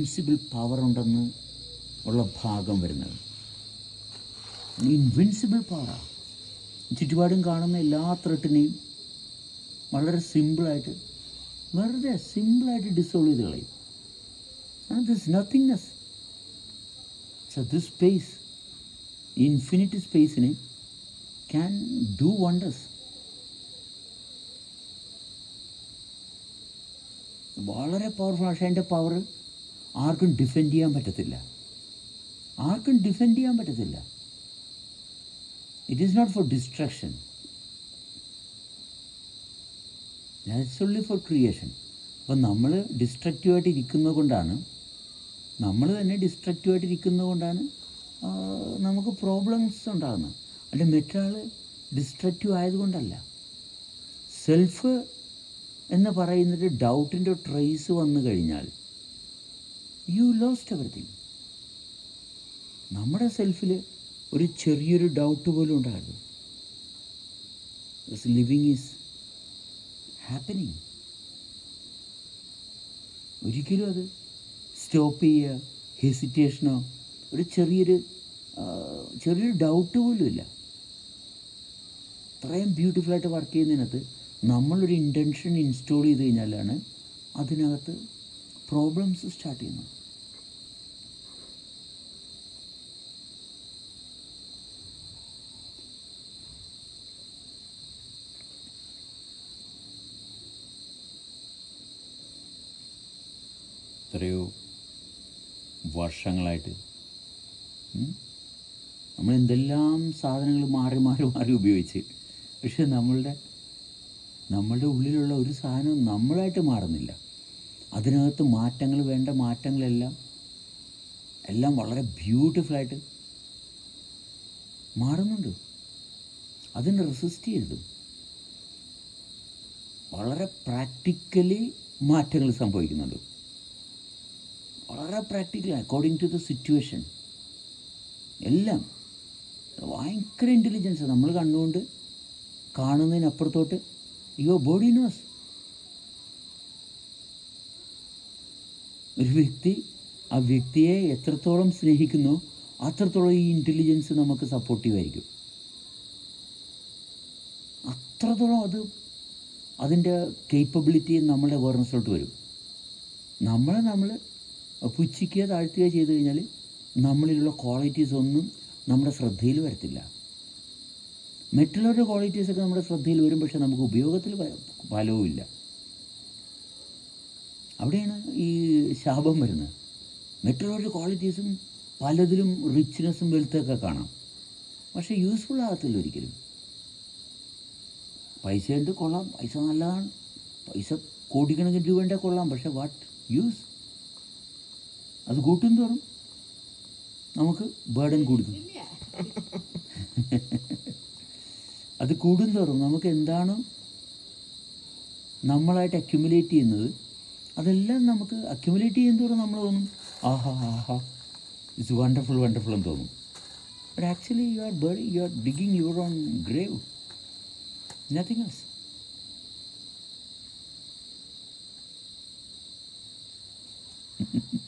Invincible power ഉണ്ടെന്ന് ഉള്ള ഭാഗം വരുന്നത്. ഇൻവിൻസിബിൾ പവറാണ് ചുറ്റുപാടും കാണുന്ന എല്ലാ ത്രെട്ടിനെയും വളരെ സിമ്പിളായിട്ട് വെറുതെ സിമ്പിളായിട്ട് ഡിസോൾവ് ചെയ്ത് കളയും. And this nothingness so this space infinite സ്പേസിന് can do wonders വളരെ പവർഫുൾ പക്ഷേ പവർ ആർക്കും ഡിഫെൻഡ് ചെയ്യാൻ പറ്റത്തില്ല. ആർക്കും ഡിഫെൻഡ് ചെയ്യാൻ പറ്റത്തില്ല. It is not for destruction that's only for creation അപ്പം നമ്മൾ ഡിസ്ട്രക്റ്റീവായിട്ട് ഇരിക്കുന്നത് കൊണ്ടാണ് നമ്മൾ തന്നെ ഡിസ്ട്രക്റ്റീവായിട്ട് ഇരിക്കുന്നത് കൊണ്ടാണ് നമുക്ക് പ്രോബ്ലംസ് ഉണ്ടാകുന്നത്. അല്ലെ മറ്റൊരാൾ ഡിസ്ട്രക്റ്റീവ് ആയതുകൊണ്ടല്ല. സെൽഫ് എന്ന് പറയുന്നത് ഡൗട്ടിന്റെ ട്രേസ് വന്നു കഴിഞ്ഞാൽ യു ലോസ്റ്റ് എവറിത്തിങ് നമ്മുടെ സെൽഫിൽ ഒരു ചെറിയൊരു ഡൗട്ട് പോലും ഉണ്ടാകരുത് ലിവിങ് ഈസ് ഹാപ്പനിങ് ഒരിക്കലും അത് സ്റ്റോപ്പ് ചെയ്യുക ഹെസിറ്റേഷനോ ഒരു ചെറിയൊരു ചെറിയൊരു ഡൗട്ട് പോലും ഇല്ല. അത്രയും ബ്യൂട്ടിഫുള്ളായിട്ട് വർക്ക് ചെയ്യുന്നതിനകത്ത് നമ്മളൊരു ഇന്റൻഷൻ ഇൻസ്റ്റോൾ ചെയ്ത് കഴിഞ്ഞാലാണ് അതിനകത്ത് പ്രോബ്ലംസ് സ്റ്റാർട്ട് ചെയ്യുന്നത്. എത്രയോ വർഷങ്ങളായിട്ട് നമ്മൾ എന്തെല്ലാം സാധനങ്ങൾ മാറി മാറി മാറി ഉപയോഗിച്ച് പക്ഷെ നമ്മളുടെ നമ്മളുടെ ഉള്ളിലുള്ള ഒരു സാധനവും നമ്മളായിട്ട് മാറുന്നില്ല. അതിനകത്ത് മാറ്റങ്ങൾ വേണ്ട മാറ്റങ്ങളെല്ലാം എല്ലാം വളരെ ബ്യൂട്ടിഫുള്ളായിട്ട് മാറുന്നുണ്ട്. അതിനെ റെസിസ്റ്റ് ചെയ്തു വളരെ പ്രാക്ടിക്കലി മാറ്റങ്ങൾ സംഭവിക്കുന്നുണ്ട്. വളരെ practical according to the situation എല്ലാം. ഭയങ്കര ഇന്റലിജൻസ് നമ്മൾ കണ്ടുകൊണ്ട് കാണുന്നതിനപ്പുറത്തോട്ട് യുവർ ബോഡി നോസ് ഒരു വ്യക്തി ആ വ്യക്തിയെ എത്രത്തോളം സ്നേഹിക്കുന്നു അത്രത്തോളം ഈ ഇന്റലിജൻസ് നമുക്ക് സപ്പോർട്ടീവായിരിക്കും അത്രത്തോളം അത് അതിന്റെ കേപ്പബിലിറ്റി നമ്മുടെ അവയർനെസ്സിലോട്ട് വരും. നമ്മളെ നമ്മൾ പുച്ഛിക്കുക താഴ്ത്തുക ചെയ്ത് കഴിഞ്ഞാൽ നമ്മളിലുള്ള ക്വാളിറ്റീസ് ഒന്നും നമ്മുടെ ശ്രദ്ധയിൽ വരത്തില്ല. മറ്റുള്ളവരുടെ ക്വാളിറ്റീസൊക്കെ നമ്മുടെ ശ്രദ്ധയിൽ വരും പക്ഷെ നമുക്ക് ഉപയോഗത്തിൽ ഫലവുമില്ല അവിടെയാണ് ഈ ശാപം വരുന്നത്. മറ്റുള്ളവരുടെ ക്വാളിറ്റീസും പലതിലും റിച്ച്നെസ്സും വെൽത്തൊക്കെ കാണാം. പക്ഷേ യൂസ്ഫുൾ ആകത്തില്ല ഒരിക്കലും. പൈസ ഉണ്ട് കൊള്ളാം പൈസ നല്ലതാണ്. പൈസ കോടിക്കണക്കിന് രൂപയുടെ കൊള്ളാം പക്ഷേ വാട്ട് യൂസ് അത് കൂട്ടും തോറും നമുക്ക് ബേഡൻ കൂടുന്നു. അത് കൂടുന്തോറും നമുക്ക് എന്താണ് നമ്മളായിട്ട് അക്യുമുലേറ്റ് ചെയ്യുന്നത്? അതെല്ലാം നമുക്ക് അക്യുമുലേറ്റ് ചെയ്യുന്നതോറും നമ്മൾ തോന്നും? ആഹാ ആഹാ ഇറ്റ്സ് വണ്ടർഫുൾ വണ്ടർഫുൾ എന്ന് തോന്നും. But actually you are bird you are digging your own grave nothing else Mm-hmm.